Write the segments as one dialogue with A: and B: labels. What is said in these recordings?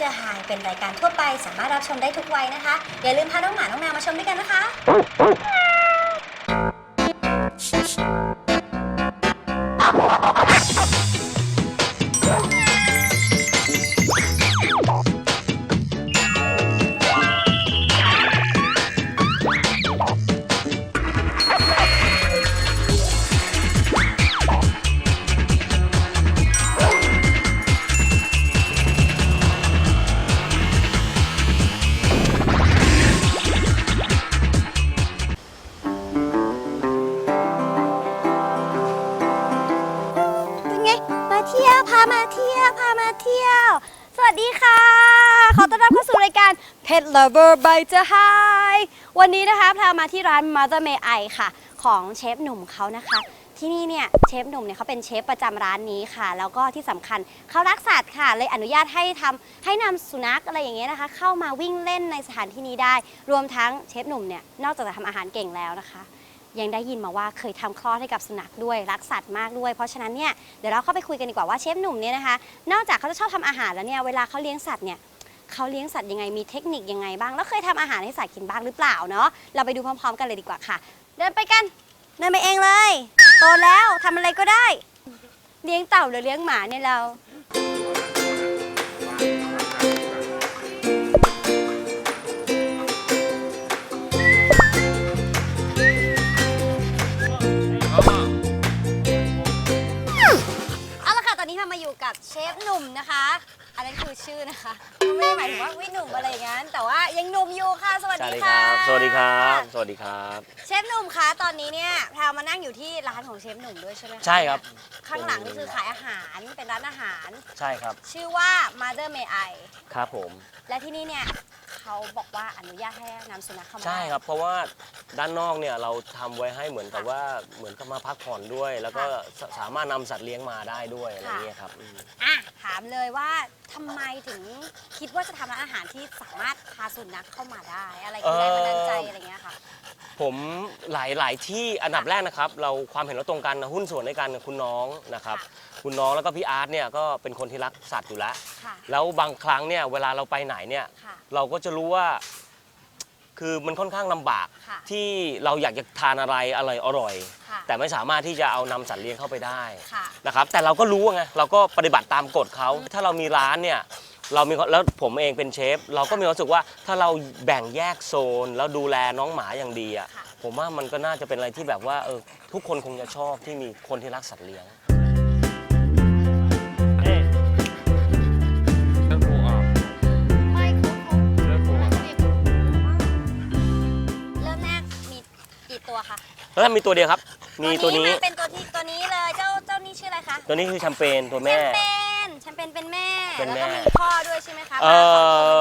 A: เจอไฮเป็นรายการทั่วไปสามารถรับชมได้ทุกวัยนะคะ อย่าลืมพาน้องหมา น้องแมวมาชมด้วยกันนะคะ ยวพามาเที่ยวพามาเที่ยว สวัสดีค่ะ ขอต้อนรับเข้าสู่รายการ Pet Lover by เจอไฮวันนี้นะคะพามาที่ร้าน Mother May I ค่ะ ของเชฟหนุ่มเขานะคะ ที่นี่เนี่ยเชฟหนุ่มเนี่ยเขาเป็นเชฟประจำร้านนี้ค่ะ แล้วก็ที่สำคัญเขารักสัตว์ค่ะ เลยอนุญาตให้ทำให้นำสุนัขอะไรอย่างเงี้ยนะคะ เข้ามาวิ่งเล่นในสถานที่นี้ได้ รวมทั้งเชฟหนุ่มเนี่ยนอกจากจะทำอาหารเก่งแล้วนะคะ ยังได้ยินมาว่าเคยทำคลอดให้กับสุนัขด้วยรักสัตว์มากด้วย เพราะฉะนั้นเนี่ยเดี๋ยวเราเข้าไปคุยกันดีกว่าว่าเชฟหนุ่มเนี่ยนะคะ นอกจากเขาจะชอบทำอาหารแล้วเนี่ยเวลาเขาเลี้ยงสัตว์เนี่ยเขาเลี้ยงสัตว์ยังไงมีเทคนิคยังไงบ้างแล้วเคยทำอาหารให้สัตว์กินบ้างหรือเปล่าเนาะเราไปดูพร้อม ๆ กันเลยดีกว่าค่ะ เดินไปกันเดินไปเองเลยโตแล้วทำอะไรก็ได้ เลี้ยงเต่าหรือเลี้ยงหมาเนี่ยเรา กับเชฟหนุ่มนะคะ อันนั้นคือชื่อนะคะไม่ได้หมายถึงว่าวิหนุ่มอะไรอย่างนั้น แต่ว่ายังหนุ่มอยู่ค่ะ สวัส
B: สวัส
A: ดี
B: ดีค
A: ค่ะ
B: รับสวัสดีครับ สวัสดีครับ
A: เชฟหนุ่มคะตอนนี้เนี่ยแพรวมานั่งอยู่ที่ร้านของเชฟหนุ่มด้วยใช่ไหมคะ
B: ใช่ครับ
A: ข้างหลังนี่คือขายอาหารเป็นร้านอาหาร
B: ใช่ครับ
A: ชื่อว่า Mother May I
B: ครับผม
A: และที่นี่เนี่ยเขาบอกว่าอนุญาตให้นำสุนัขเข้ามา
B: ใช่ครับ เพราะว่าด้านนอกเนี่ยเราทำไว้ให้เหมือนกับว่าเหมือนกับมาพักผ่อนด้วย แล้วก็สสามารถนำสัตว์เลี้ยงมาได้ด้วยอะไรเงี้ยครับอืม
A: อะถามเลยว่าทำไมถึงคิดว่าจะทำร้านอาหารที่สามารถพาสุนัขเข้ามาได้ อะไรคือแรงบันดาลใจอะไรเงี้ยค่ะ
B: ผมหลายหลายที่อันดับแรกนะครับ เราความเห็นเราตรงกันนะหุ้นส่วนในกันกับคุณน้องนะครับ
A: ค่ะ
B: คุณน้องแล้วก็พี่อาร์ตเนี่ยก็เป็นคนที่รักสัตว์อยู่แล้ว
A: ค่ะ
B: แล้วบางครั้งเนี่ยเวลาเราไปไหนเนี่ย
A: ค่ะ
B: เราก็จะรู้ว่า คือมันค่อนข้างลำบาก
A: ค่ะ
B: ที่เราอยากจะทานอะไรอร่อยอร่อย
A: ค่ะ
B: แต่ไม่สามารถที่จะเอานำสัตว์เลี้ยงเข้าไปได้
A: ค่ะ
B: นะครับ แต่เราก็รู้ไงเราก็ปฏิบัติตามกฎเขาถ้าเรามีร้านเนี่ย เรามีแล้วผมเองเป็นเชฟ เราก็มีความรู้สึกว่าถ้าเราแบ่งแยกโซน แล้วดูแลน้องหมาอย่างดีอะ
A: ค่ะ
B: ผมว่ามันก็น่าจะเป็นอะไรที่แบบว่าเออทุกคนคงจะชอบที่มีคนที่รักสัตว์เลี้ยง
C: เลือกปูออก
A: ไม่เขา
C: เลือกปูออก
A: เริ่มแรกมีกี่ตัวคะ
B: แล้วถ้ามีตัวเดียวครับ มีตัวนี้
A: มาเป็นตัวที่ตัวนี้เลย เจ้าเจ้านี่ชื่ออะไรคะ
B: ตัวนี้คือแชมเปญตัว
A: แช
B: แม่
A: มเปญแชมเปญเป็นแม่
B: เป็น
A: แล้ว
B: แม่
A: ก็มีพ่อด้วยใช่ไหมคะ
B: เอ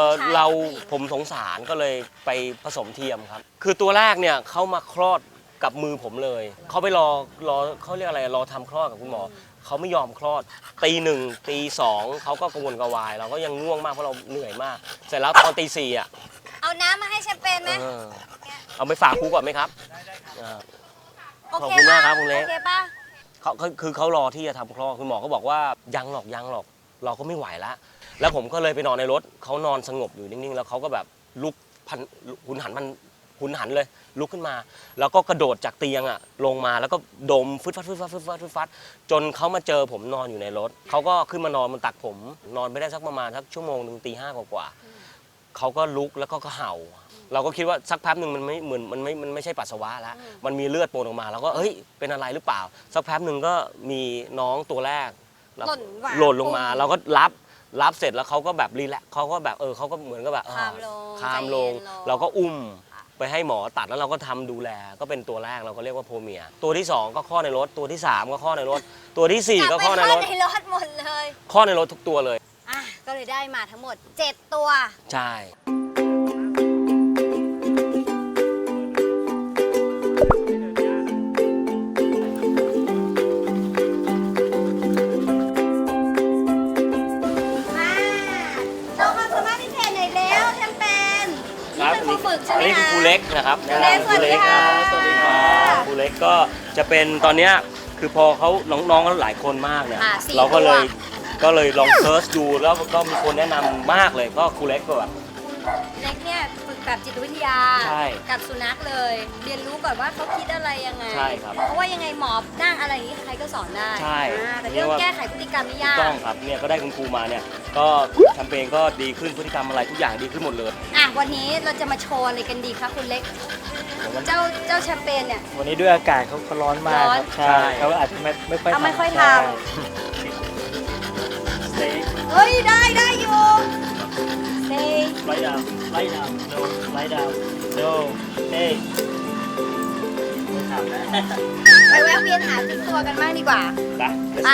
B: อ
A: พ่ของ
B: เรา
A: ผู้ชย
B: ผมสงสารก็เลยไปผสมเทียมครับ คือตัวแรกเนี่ยเขามาคลอดกับมือผมเลยเขาไปรอรอเขาเรียกอะไรรอทำคลอดกับคุณหมอเขาไม่ยอมคลอดตีหนึ่งตีสองเขาก็กังวลกระวาย เราก็ยังง่วงมากเพราะเราเหนื่อยมาก เสร็จแล้วตอนตีสี่อะ
A: เอาน้ำมาให้แชมเปญไหม
B: เออเอาไปฝากครูก่อนไหมครับเออ
A: โอ
B: ขอบ
A: เค
B: คุณมาก
A: ปะ
B: ครับคุณเล็ก
A: โอเคป่ะ
B: เขาเขาคือเขารอที่จะทำคลอดคุณหมอก็บอกว่ายังหรอกยังหรอก เราก็ไม่ไหวแล้วแล้วผมก็เลยไปนอนในรถเขานอนสงบอยู่นิ่งๆ แล้วเขาก็แบบลุกพันหุนหันมันหุนหันเลย ลุกขึ้นมา แล้วก็กระโดดจากเตียงอะลงมาแล้วก็ดมฟึดฟัดฟึดฟัดฟึดฟัดฟึดฟัดจนเขามาเจอผมนอนอยู่ในรถเขาก็ขึ้นมานอนบนตักผม นอนไม่ได้สักประมาณสักชั่วโมงหนึ่งตีห้ากว่าๆเขาก็ลุกแล้วก็ก็เห่า เราก็คิดว่าสักแป๊บหนึ่งมันไม่เหมือนมันไม่มันไม่ใช่ปัสสาวะแล้วมันมีเลือดโปนออกมา แล้วก็เฮ้ยเป็นอะไรหรือเปล่า สักแป๊บหนึ่งก็มีน้องตัวแรก
A: หล่นวาง
B: หล่นลงมาเราก็รับรับเสร็จแล้วเขาก็แบบรีแลกซ์เขาก็แบบเออเขาก็เหมือนกับแบบเออ
A: คามลง
B: คามลง
A: ใจเย็นลง
B: เราก็อุ้มไปให้หมอตัดแล้วเราก็ทำดูแลก็เป็นตัวแรกเราก็เรียกว่าโพเมีย ตัวที่สองก็ข้อดในรถ ตัวที่สามก็ข้อดในรถ ตัวที่สี่ก็ข้อดในรถ
A: กลับไปเข้าในรถหมดเลย
B: ข้อดในรถทุกตัวเลย
A: อะ ก็เลยได้มาทั้งหมด 7 ตัว
B: ใช่
A: เล็ก
B: นะครับ
A: ครูเล็กสวัสดีค่ะ
B: สวัสดีครับครูเล็กก็จะเป็นตอนเนี้ยคือพอเขาน้องๆเขาหลายคนมากเนี่ย
A: อะสี่
B: เราก็เลย
A: ตัว
B: ก็เลยลองเซิร์ชดูแล้วก็มีคนแนะนำมากเลยก็ครูเล็กก็แบบ
A: เล็กเนี่ยฝึ กแบบจิตวิทยา
B: ใช่
A: กับสุนัขเลย เรียนรู้ก่อนว่าเขาคิดอะไรยังไง
B: ใช่ครับ
A: เพราะว่ายังไงหมอบนั่งอะไรอย่างนี้ใครก็สอนได้
B: ใช่
A: อ่าแต่เรื่อง
B: เรียกว่า
A: แก้ไขพฤติกรรมนี่ยาก
B: ต้องครับเนี่ยก็ได้คุณครูมาเนี่ยก็แคมเปญก็ดีขึ้นพฤติกรรมอะไรทุกอย่างดีขึ้นหมดเลย
A: อะวันนี้เราจะมาโชว์อะไรกันดีคะคุณเล็ก เจ้าเจ้าแชมเปญเนี่ย
C: วันนี้ด้วยอากาศเขาเขาร้อนมาก
A: ร้อน
C: ครับใช่เขาอาจจะไม่ไม่ค่อย
A: เขาไม่ค่อยท
C: ใช่
A: เฮ้ย ได้ได้อยู่ เซ
C: ไล่ดาวไล่ดาว no ไล่ดาว no เฮ้ยไม่ทำนะ
A: ไปแวะเวียนหาสิงตัวกันบ้างดีกว่า
B: ไป
A: ไป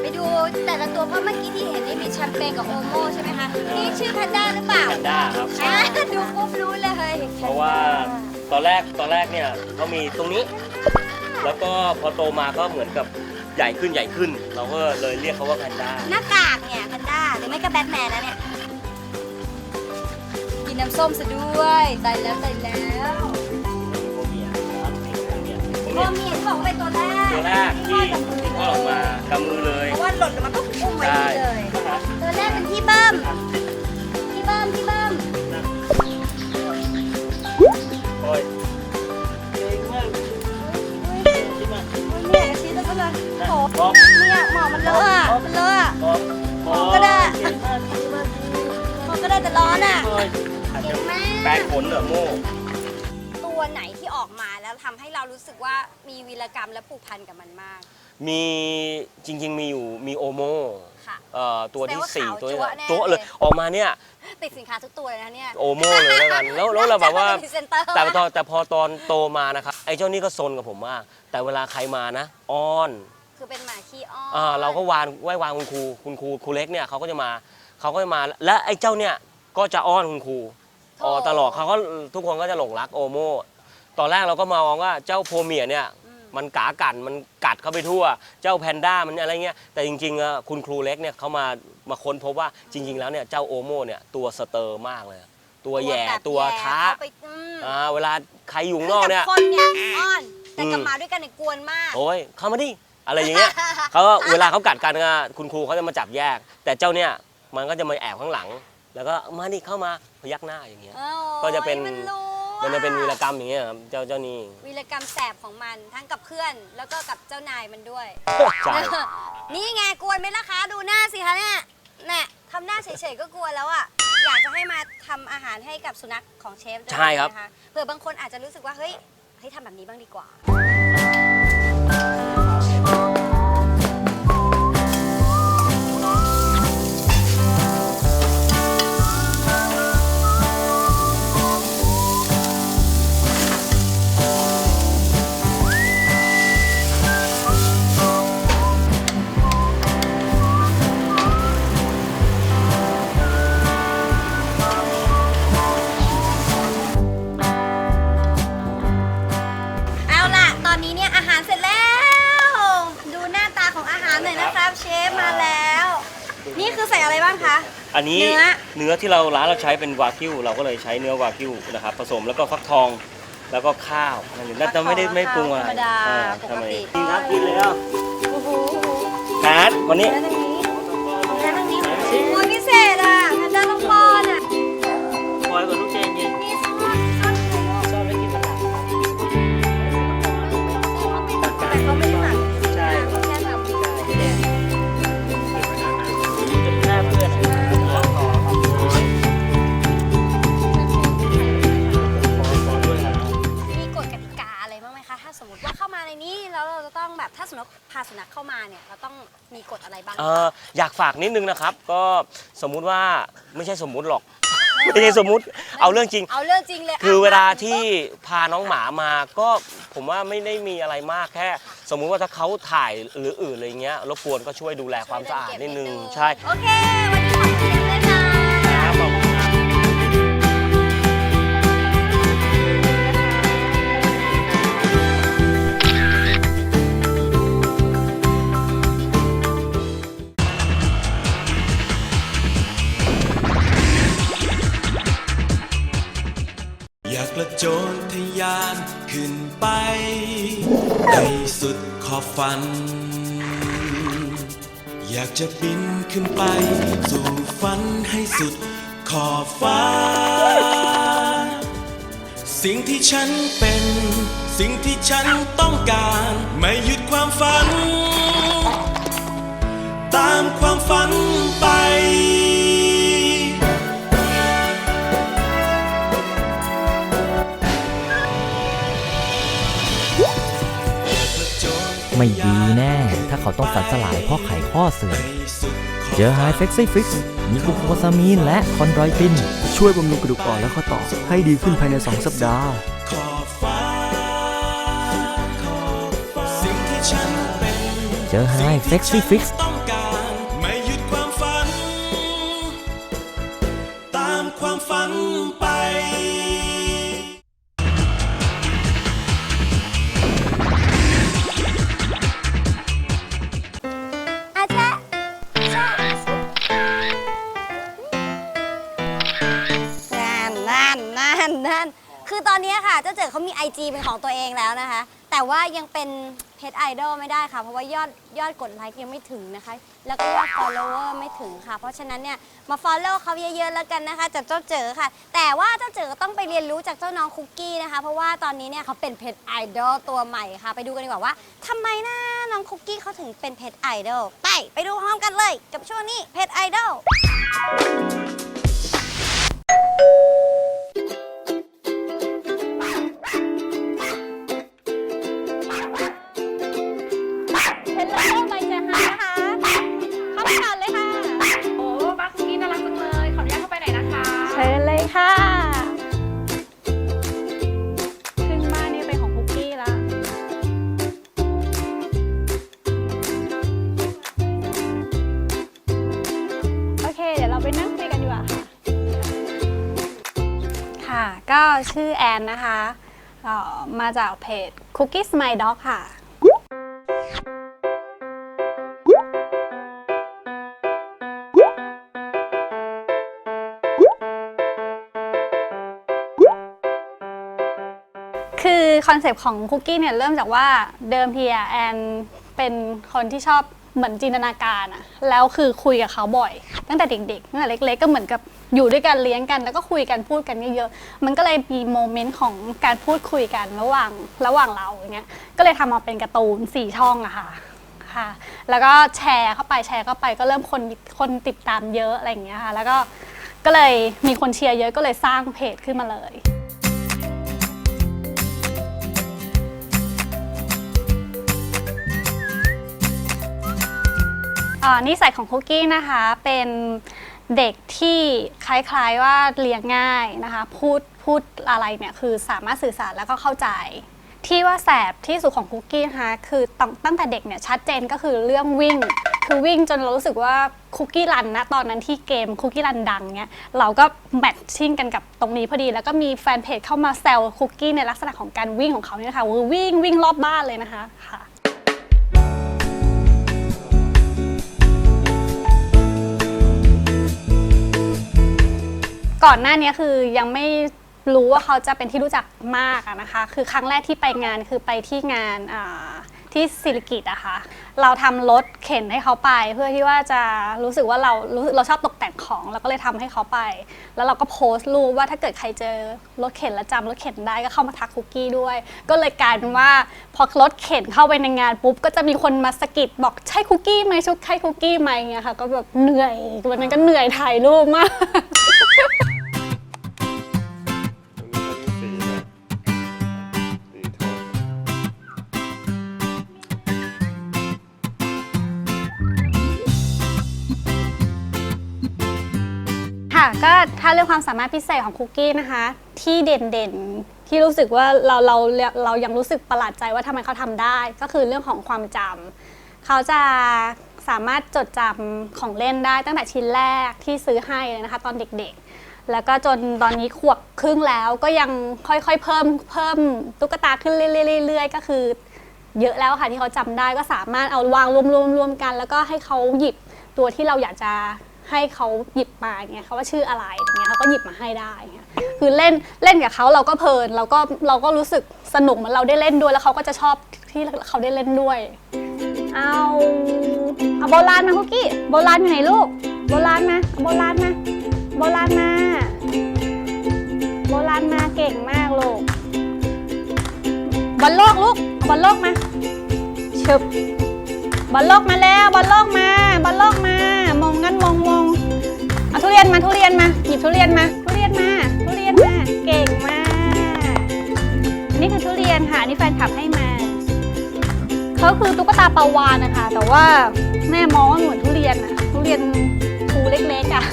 A: ไปดูแต่ละตัวเพราะเมื่อกี้ที่เห็นนี่มีแชมเปญกับโอโมใช่ไหมคะ นี่ชื่อแพนด้าหรือเปล่า
B: แพนด้าครับ
A: อ่าดูปุ๊บรู้เลย
B: เพราะว่าตอนแรกตอนแรกเนี่ยเขามีตรงนี้ แล้วก็พอโตมาก็เหมือนกับใหญ่ขึ้นใหญ่ขึ้น เราก็เลยเรียกเขาว่าแพนด้า
A: หน้ากากเนี่ยแพนด้าหรือไม่ก็แบทแมนนะเนี่ยกิ น้ำส้มซะด้วยตายแล้วตายแล้ว
B: โคเมียครับโคเมียโค
A: โอ
B: เมีย
A: เมียที่บอกว่าเป็นตัวแรก
B: ตัวแรกที่ที่คลอดออกมากำมือเลย
A: เพราะว่าหล่นลงมาก็อุ้มไว้นี่เลยตัวแรกเป็นพี่เบิ้ม พี่เบิ้ม พี่เบิ้ม
B: โอ้ย
C: เก่งมากที่มา
A: เนี่ยชี้แล้วก็เลยโอ้
B: บ๊อบ
A: เนี่ยหมอมันเลอะอะมันเลอะอะ
B: บ๊อบ
A: หมอก็ได้
C: เก่งมากที่มา
A: หมอก็ได้แต่ร้อนอะ
C: โอ้ย
B: อาจ
A: เก่
B: จะ
A: งมา
B: แปลง
A: ก
B: ขนเหรอโม่
A: ตัวไหนที่ออกมาแล้วทำให้เรารู้สึกว่ามีวีรกรรมและผูกพันกับมันมาก
B: มีจริง ๆ มีอยู่มีโอโม
A: ค่ะ
B: เอ่อตัวที่
A: แสดงว่า
B: สี่
A: ขาว
B: ตัว
A: จั๊วแน่
B: โจ๊ะเลย
A: เลย
B: ออกมาเนี่ย
A: ติดสินค้าทุกตัวเลยนะเนี่ย
B: โอโมเลยแล้วกันแล้วแล้วเราแบบว่า
A: พรีเซนเตอร์
B: แต่ตอนแต่พอตอนโตมานะครับไอ้เจ้านี่ก็ซนกับผมมาก แต่เวลาใครมานะอ้อน
A: คือเป็นหมาขี้อ้อน
B: อ่าเราก็วานไหว้วานคุณครูคุณครูครูเล็กเนี่ยเขาก็จะมาเขาก็จะมาและไอ้เจ้าเนี่ยก็จะอ้อนคุณครู อ๋อตลอดเขาก็ทุกคนก็จะหลงรักโอโม ตอนแรกเราก็มองว่าเจ้าโพเมียเนี่ย
A: อืม
B: มันกากันมันกัดเข้าไปทั่ว เจ้าแพนด้ามันอะไรเงี้ยแต่จริงๆอะคุณครูเล็กเนี่ยเขามามาค้นพบว่าจริง ๆ แล้วเนี่ยเจ้าโอโมเนี่ยตัวสเตอร์มากเลย ตัวแย่
A: บบ
B: ตัวท้า
A: แย่เข้ไปอืม
B: อ่าเวลาใครอยู่ข้างนอกเนี่ย
A: กับคนเนี่ยอ้อนแต่กับ
B: อืม
A: หมาด้วยกันเนี่ยกวนมาก
B: โอ้ยเข้ามาดิอะไรอย่างเงี้ยเขาก็เวลาเขากัดกันอะคุณครูเขาจะมาจับแยก แต่เจ้าเนี่ยมันก็จะมาแอบข้างหลัง แล้วก็มาดิเข้ามาพยักหน้าอย่างเงี้ย
A: โอ้ย
B: ก็จะเป็น
A: มันรู้
B: มันจะเป็นวีร
A: อะ
B: กรรมอย่างเงี้ยครับเจ้าเจ้านี่
A: วีรกรรมแสบของมันทั้งกับเพื่อนแล้วก็กับเจ้านายมันด้วย
B: ใช่
A: นี่ไงกวนไหมล่ะคะดูหน้าสิคะเนี่ยน่ะทำหน้าเฉยๆก็กลัวแล้วอะอยากจะให้มาทำอาหารให้กับสุนัขของเชฟด้วย
B: ใช่ครับ
A: นะคะเผื่อบางคนอาจจะรู้สึกว่าเฮ้ยเฮ้ยทำแบบนี้บ้างดีกว่าเอา นื้อเนื้อ
B: ที่เราร้านเราใช้เป็นวากิวเราก็เลยใช้เนื้อวากิวนะครับผสมแล้วก็ฟักทองแล้วก็ข้าวนั่นเองน่าจะไม่ได้ไม่ปรุงอะไร
A: ธรรมดา
B: อ่
A: ปก
B: ทำไม
A: ติ
B: กินครับกินเลยอะ
A: โอ้โห
B: แพทวันนี้
A: แล้วตรงา
C: ก
B: ฝากนิดนึงนะครับ ก็สมมุติว่าไม่ใช่สมมุติหรอกไม่ใช่สมมุติเอาเรื่องจริง
A: เอาเรื่องจริงเลย
B: คือเวลาะที่พาน้องหมามาก็ผมว่าไม่ได้มีอะไรมากแค่ สมมุติว่าถ้าเขาถ่ายหรืออื่นอะไรเงี้ยรบกวนก็ช่วยดูแลความสะอาดนิดนึงใช่
A: โอเควันนี้ขอบ
D: ขอบฝันอยอยากจะบินขึ้นไป สู่ฝันให้สุดขอบฟ้า สิ่งที่ฉันเป็น สิ่งที่ฉันต้องการ ไม่หยุดความฝัน ตามความฝันไป
E: ไม่ดีแน่ ถ้าเขาต้องฝันสลายเพราะไขข้อเสื่อมเจอไฮเฟกซี่ฟิกซ์มีกลูโคซามีนและคอนโดรอยติน
F: ช่วยบำรุงกระดูกอ่อนและข้อต่อ ให้ดีขึ้นภายใน 2 สัปดาห์
D: ขอบฟ้าขอบฟ้าสิ่งที่ฉันเป็น
E: เจอไฮเฟกซี่ฟิกซ์
D: คื
G: อตอนนี้ค่ะเจ้าเจ๋อเขามี IG เป็นของตัวเองแล้วนะคะ แต่ว่ายังเป็นเพจไอดอลไม่ได้ค่ะ เพราะว่ายอดยอดกดไลค์ยังไม่ถึงนะคะ แล้วก็ยอด follower ไม่ถึงค่ะ เพราะฉะนั้นเนี่ยมา follow เขาเยอะๆแล้วกันนะคะจากเจ้าเจ๋อค่ะ แต่ว่าเจ้าเจ๋อต้องไปเรียนรู้จากเจ้าน้องคุกกี้นะคะ เพราะว่าตอนนี้เนี่ยเขาเป็นเพจไอดอลตัวใหม่ค่ะ ไปดูกันดีกว่าว่าทำไมนะน้องคุกกี้เขาถึงเป็นเพจไอดอลไปไปดูพร้อมกันเลยกับช่วงนี้เพจไอดอล ชื่อแอนนะคะเอ่อมาจากเพจ Cookies My Dog ค่ะ คือคอนเซปต์ของคุกกี้เนี่ยเริ่มจากว่าเดิมทีอะแอนเป็นคนที่ชอบเหมือนจินตนาการอะแล้วคือคุยกับเขาบ่อย ตั้งแต่เด็กๆตั้งแต่เล็กๆก็เหมือนกับ อยู่ด้วยกันเลี้ยงกันแล้วก็คุยกันพูดกันเยอะๆมันก็เลยมีโมเมนต์ของการพูดคุยกันระหว่างระหว่างเราอย่างเงี้ยก็เลยทำมาเป็นการ์ตูนสี่ช่องอะค่ะค่ะ แล้วก็แชร์เข้าไปแชร์เข้าไปก็เริ่มคนคนติดตามเยอะอะไรอย่างเงี้ยค่ะ แล้วก็ก็เลยมีคนเชียร์เยอะก็เลยสร้างเพจขึ้นมาเลย อ่านิสัยของคุกกี้นะคะเป็น เด็กที่คล้ายๆว่าเลี้ยงง่ายนะคะ พูดพูดอะไรเนี่ยคือสามารถสื่อสารแล้วก็เข้าใจ ที่ว่าแสบที่สุดของคุกกี้นะคะคือตั้งตั้งแต่เด็กเนี่ยชัดเจนก็คือเรื่องวิ่ง คือวิ่งจนเรารู้สึกว่าคุกกี้รันนะตอนนั้นที่เกมคุกกี้รันดังเนี่ยเราก็แมทชิ่งกันกับตรงนี้พอดี แล้วก็มีแฟนเพจเข้ามาแซวคุกกี้ในลักษณะของการวิ่งของเขาเนี่ยนะคะคือวิ่งวิ่งรอบบ้านเลยนะคะค่ะ ก่อนหน้านี้คือยังไม่รู้ว่าเขาจะเป็นที่รู้จักมากนะคะ คือครั้งแรกที่ไปงานคือไปที่งานที่สิริกิตอะคะ่ะ เราทำรถเข็นให้เขาไป เพื่อที่ว่าจะรู้สึกว่าเรารู้เราชอบตกแต่งของเราก็เลยทำให้เขาไป แล้วเราก็โพสต์รูปว่าถ้าเกิดใครเจอรถเข็นแล้วจำรถเข็นได้ก็เข้ามาทักคุกกี้ด้วย ก็เลยกลายเป็นว่าพอรถเข็นเข้าไปในงานปุ๊บก็จะมีคนมาสกิดบอกใช่คุกกี้ไหมชุกใช่คุกกี้ไหมเงี้ยค่ะ ก็แบบเหนื่อยวันนั้นก็เหนื่อยถ่ายรูปมาก ค่ะ ก็ถ้าเรื่องความสามารถพิเศษของคุกกี้นะคะ ที่เด่นๆ ที่รู้สึกว่าเราเราเรายังรู้สึกประหลาดใจว่าทำไมเขาทำได้ ก็คือเรื่องของความจำเขาจะสามารถจดจำของเล่นได้ตั้งแต่ชิ้นแรกที่ซื้อให้เลยนะคะ ตอนเด็กๆ แล้วก็จนตอนนี้ขวบครึ่งแล้วก็ยังค่อยๆเพิ่มเพิ่มตุ๊กตาขึ้นเรื่อยๆก็คือ เยอะแล้วค่ะที่เขาจำได้ก็สามารถเอาวางรวมๆๆกัน แล้วก็ให้เขาหยิบตัวที่เราอยากจะ ให้เขาหยิบมาอย่างเงี้ยเขาว่าชื่ออะไรอย่างเงี้ยเขาก็หยิบมาให้ได้อย่างเงี้ยคือเล่นเล่นกับเขาเราก็เพลินเราก็เราก็รู้สึกสนุกเหมือนเราได้เล่นด้วยแล้วเขาก็จะชอบที่เขาได้เล่นด้วย เอาเอาโบราณมาคุกกี้โบราณอยู่ไหนลูกโบราณมาเอาโบราณมาโบราณมาโบราณมาเก่งมากลูกบอลโลกลูกบอลโลกมาชึบบอลโลกมาแล้วบอลโลกมาบอลโลกมามองงันมอง รียนมาทุเรียนมาหยิบทุเรียนมา ทุเรียนมา ทุเรียนมา เก่งมากอันนี่คือทุเรียนค่ะอันนี่แฟนคลับให้มาเขาคือตุ๊กตาปลาวานนะคะ แต่ว่าแม่มองว่าเหมือนทุเรียนอะทุเรียนภูเล็กๆอะ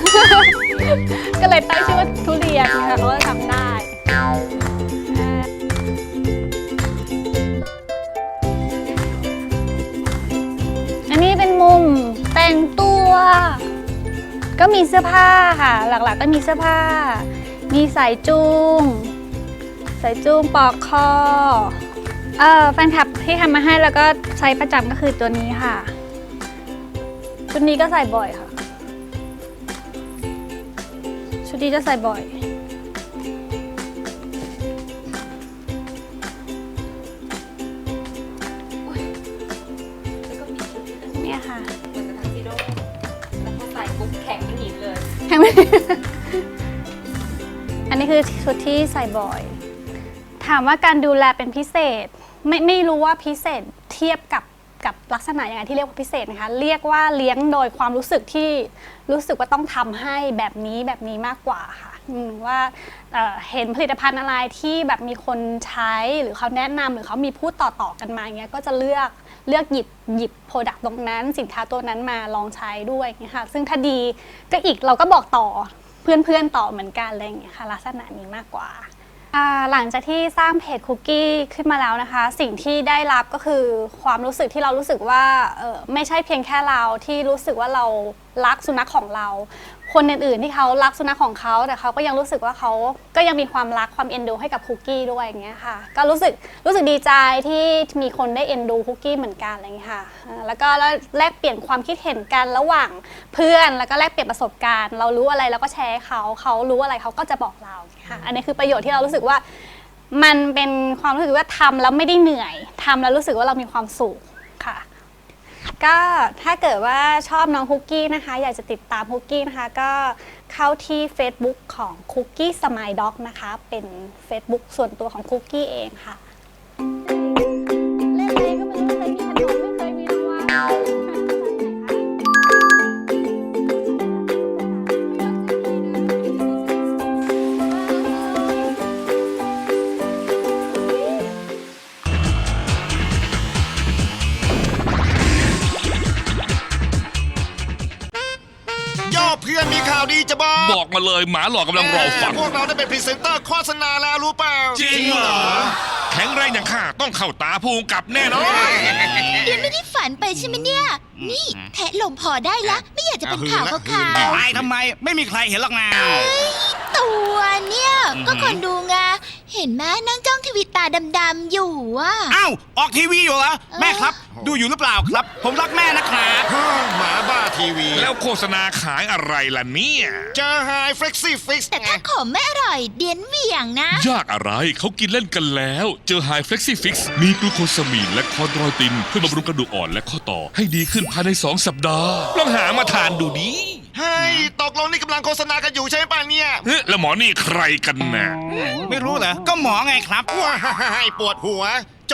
G: ก็เลยตั้งชื่อว่าทุเรียนค่ะเขาจะทำได้ ก็มีเสื้อผ้าค่ะ หลักๆก็มีเสื้อผ้า มีสายจูง สายจูงปอกคอ เออแฟนคลับที่ทำมาให้แล้วก็ใช้ประจำก็คือตัวนี้ค่ะ ชุดนี้ก็ใส่บ่อยค่ะ ชุดนี้จะใส่บ่อย
H: อันนี้
G: คือชุดที่ใส่บ่อย ถามว่าการดูแลเป็นพิเศษ ไม่ไม่รู้ว่าพิเศษเทียบกับกับลักษณะยังไงที่เรียกว่าพิเศษนะคะ เรียกว่าเลี้ยงโดยความรู้สึกที่รู้สึกว่าต้องทำให้แบบนี้แบบนี้มากกว่าค่ะอืมว่าเเห็นผลิตภัณฑ์อะไรที่แบบมีคนใช้หรือเขาแนะนำหรือเขามีพูดต่อๆกันมาอย่างเงี้ยก็จะเลือก เลือกหยิบหยิบโปรดักต์ตรงนั้นสินค้าตัวนั้นมาลองใช้ด้วยอย่างเงี้ยค่ะซึ่งถ้าดีก็อีกเราก็บอกต่อเพื่อนๆต่อเหมือนกันอะไรอย่างเงี้ยค่ะลักษณะนี้มากกว่าอ่าหลังจากที่สร้างเพจคุกกี้ขึ้นมาแล้วนะคะ สิ่งที่ได้รับก็คือความรู้สึกที่เรารู้สึกว่าเออไม่ใช่เพียงแค่เราที่รู้สึกว่าเรารักสุนัขของเรา คนอื่นๆที่เขารักสุนัขของเขาแต่เขาก็ยังรู้สึกว่าเขาก็ยังมีความรักความเอ็นดูให้กับคุกกี้ด้วยอย่างเงี้ยค่ะ ก็รู้สึกรู้สึกดีใจที่มีคนได้เอ็นดูคุกกี้เหมือนกันอะไรอย่างเงี้ยค่ะแล้วก็แลกเปลี่ยนความคิดเห็นกันระหว่างเพื่อนแล้วก็แลกเปลี่ยนประสบการณ์ เรารู้อะไรเราก็แชร์ให้เขาเขารู้อะไรเขาก็จะบอกเราค่ะ อันนี้คือประโยชน์ที่เรารู้สึกว่ามันเป็นความรู้สึกว่าทำแล้วไม่ได้เหนื่อยทำแล้วรู้สึกว่าเรามีความสุขค่ะ ก็ถ้าเกิดว่าชอบน้องคุกกี้นะคะ อยากจะติดตามคุกกี้นะคะ ก็เข้าที่ Facebook ของคุกกี้สมายด็อกนะคะ เป็น Facebook ส่วนตัวของคุกกี้เองค่ะ เลย
I: หมาหลอกกำลังรอฟัง
J: พวกเราได้เป็นพรีเซนเตอร์โฆษณาแล้วรู้เปล่า
I: จริงเหรอ แข็งแรงอย่างข้าต้องเข้าตาภูมิกับแน่นอน
K: เดียนไม่ได้ฝันไปใช่ไหมเนี่ย นี่แทะลมพอได้ละ ไม่อยากจะเป็นข่าวก็ข่าว
L: ตายทำไมไม่มีใครเห็นหรอกนะ
K: ตัวเนี่ย ก็คนดูไง เห็นแม่นั่งจ้องทีวีตาดำๆอยู่อะ
L: อ้าว ออกทีวีอยู่เหรอ แม่ครับ ดูอยู่หรือเปล่าครับ ผมรักแม่นะครับ
J: หมาบ้าทีวี
I: แล้วโฆษณาขายอะไรล่ะเนี่ย
J: เจอไฮเฟล็กซี่ฟิกซ์
K: แต่ถ้าของไม่อร่อยเดียนเหวี่ยงนะ
I: ยากอะไรเขากินเล่นกันแล้ว เจอไฮเฟล็กซี่ฟิกซ์มีกลูโคซามีนและคอนโดรอยตินเพื่อบำรุงกระดูกอ่อนและข้อต่อให้ดีขึ้นภายใน 2 สัปดาห์ ลองหามาทานดูดิ
J: เฮ้ยตกลงนี่กำลังโฆษณากันอยู่ใช่ป่ะเนี่ย
I: เฮ้ยแล้วหมอนี่ใครกันน่ะ
L: ไม่รู้เหรอ ก็หมอไงครับ
J: ว้ายปวดหัว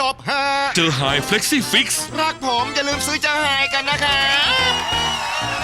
J: จบฮะ
I: เจอไฮเฟล็กซี่ฟิกซ์
J: รักผมอย่าลืมซื้อจะไฮกันนะครับ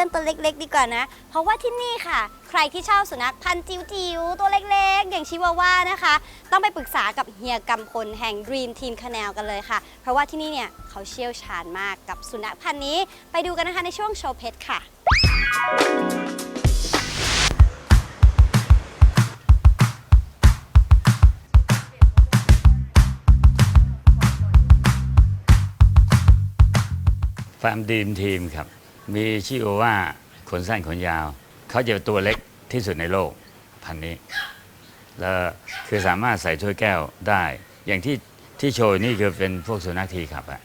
J: ื่
G: อนตัวเล็กๆ ดีกว่านะ เพราะว่าที่นี่ค่ะ ใครที่ชอบสุนัขพันธุ์จิ๋วๆ ตัวเล็กๆ อย่างชิวาว่านะคะ ต้องไปปรึกษากับเฮียกำพลแห่ง Dream Team Canal กันเลยค่ะ เพราะว่าที่นี่เนี่ยเขาเชี่ยวชาญมากกับสุนัขพันธุ์นี้ ไปดูกันนะคะในช่วงโชว์เพชค่ะ
H: แฟา
M: ร์มดีมทีมครับ มีชื่อว่าขนสั้นขนยาว เขาจะตัวเล็กที่สุดในโลกพันนี้ แล้วคือสามารถใส่ถ้วยแก้วได้ อย่างที่ที่โชว์นี่คือเป็นพวกสุนัขทีครับอะ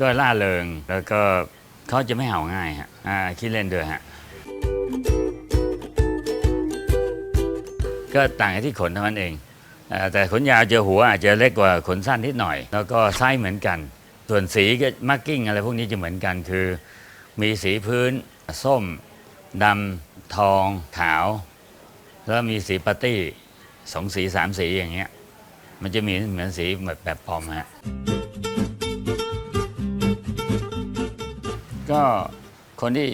M: ก็ล่าเริงแล้วก็เขาจะไม่เห่าง่ายฮะอ่าขี้เล่นด้วยฮะก็ต่างกันที่ขนเท่านั้นเอง แต่ขนยาวจะหัวอาจจะเล็กกว่าขนสั้นนิดหน่อย แล้วก็ไซส์เหมือนกัน ส่วนสีก็มาร์กิ้งอะไรพวกนี้จะเหมือนกันคือ มีสีพื้น ส้มดำทองขาว แล้วมีสีปาร์ตี้สองสีสามสีอย่างเงี้ยมันจะมีเหมือนสีแบบแบบปลอมฮะก็คนที่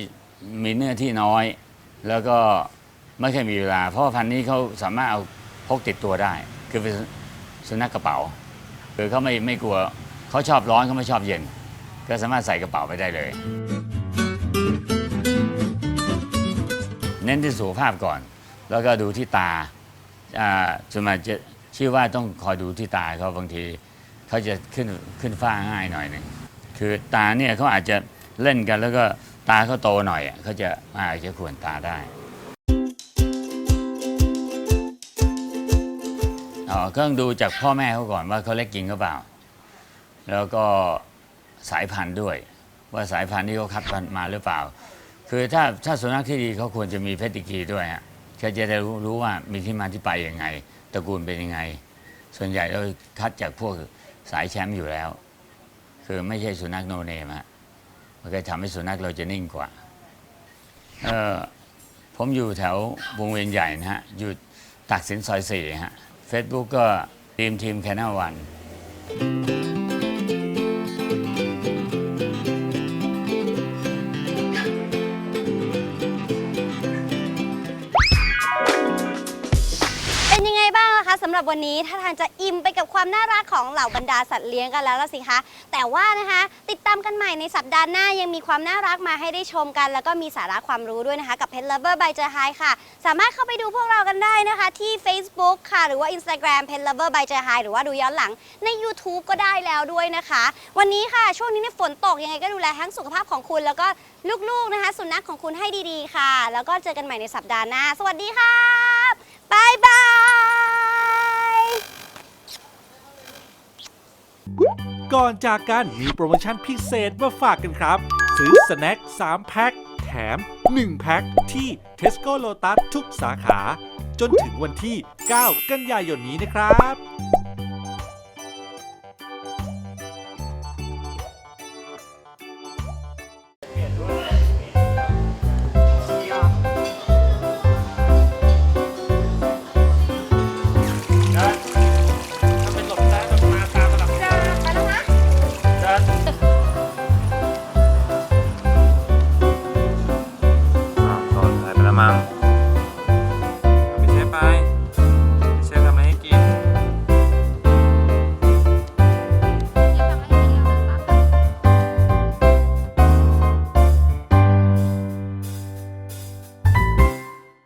M: มีเนื้อที่น้อย แล้วก็ไม่เคยมีเวลา เพราะพันธุ์นี้เขาสามารถเอาพกติดตัวได้ คือเป็นสุนัขกระเป๋าคือเขาไม่ไม่กลัวเขาชอบร้อนเขาไม่ชอบเย็น ก็สามารถใส่กระเป๋าไปได้เลย เน้นที่สุขภาพก่อน แล้วก็ดูที่ตาอ่าส่วนมากจะชื่อว่าต้องคอยดูที่ตาเขาบางทีเขาจะขึ้นขึ้นฟ้าง่ายหน่อยหนึ่งคือตาเนี่ยเขาอาจจะเล่นกันแล้วก็ตาเขาโตหน่อยเขาจะอาจจะขวนตาได้ อ๋อก็ต้องดูจากพ่อแม่เขาก่อนว่าเขาเล็กจริงหรือเปล่า แล้วก็สายพันธุ์ด้วย ว่าสายพันธุ์ที่เขาคัดมาหรือเปล่า คือถ้าถ้าสุนัขที่ดีเขาควรจะมีเพดิกีด้วยฮะเขาจะได้รู้รู้ว่ามีที่มาที่ไปยังไงตระกูลเป็นยังไง ส่วนใหญ่เราคัดจากพวกสายแชมป์อยู่แล้ว คือไม่ใช่สุนัขโนเนมฮะมันก็ทำให้สุนัขเราจะนิ่งกว่าเออผมอยู่แถววงเวียนใหญ่นะฮะอยู่ตักสินซอยสี่ฮะ เฟซบุ๊กก็ทีมทีมแคนวันา
A: วัน สำหรับวันนี้ถ้าทางจะอิ่มไปกับความน่ารักของเหล่าบรรดาสัตว์เลี้ยงกันแล้วละสิคะ แต่ว่านะคะ ติดตามกันใหม่ในสัปดาห์หน้ายังมีความน่ารักมาให้ได้ชมกัน แล้วก็มีสาระความรู้ด้วยนะคะ กับ Pet Lover by เจอ Hi ค่ะ สามารถเข้าไปดูพวกเรากันได้นะคะ ที่ Facebook ค่ะ หรือว่า Instagram Pet Lover by เจอ Hi หรือว่าดูย้อนหลังใน YouTube ก็ได้แล้วด้วยนะคะ วันนี้ค่ะ ช่วงนี้เนี่ยฝนตกยังไงก็ดูแลทั้งสุขภาพของคุณแล้วก็ ลูกๆนะคะ สุนัขของคุณให้ดีๆค่ะ แล้วก็เจอกันใหม่ในสัปดาห์หน้า สวัสดีค่ะบายบาย
N: ก่อนจากกันมีโปรโมชั่นพิเศษมาฝากกันครับ ซื้อสแน็ค3แพ็คแถม 1 แพ็คที่ Tesco Lotus ทุกสาขา จนถึงวันที่ 9 กันยายนนี้นะครับ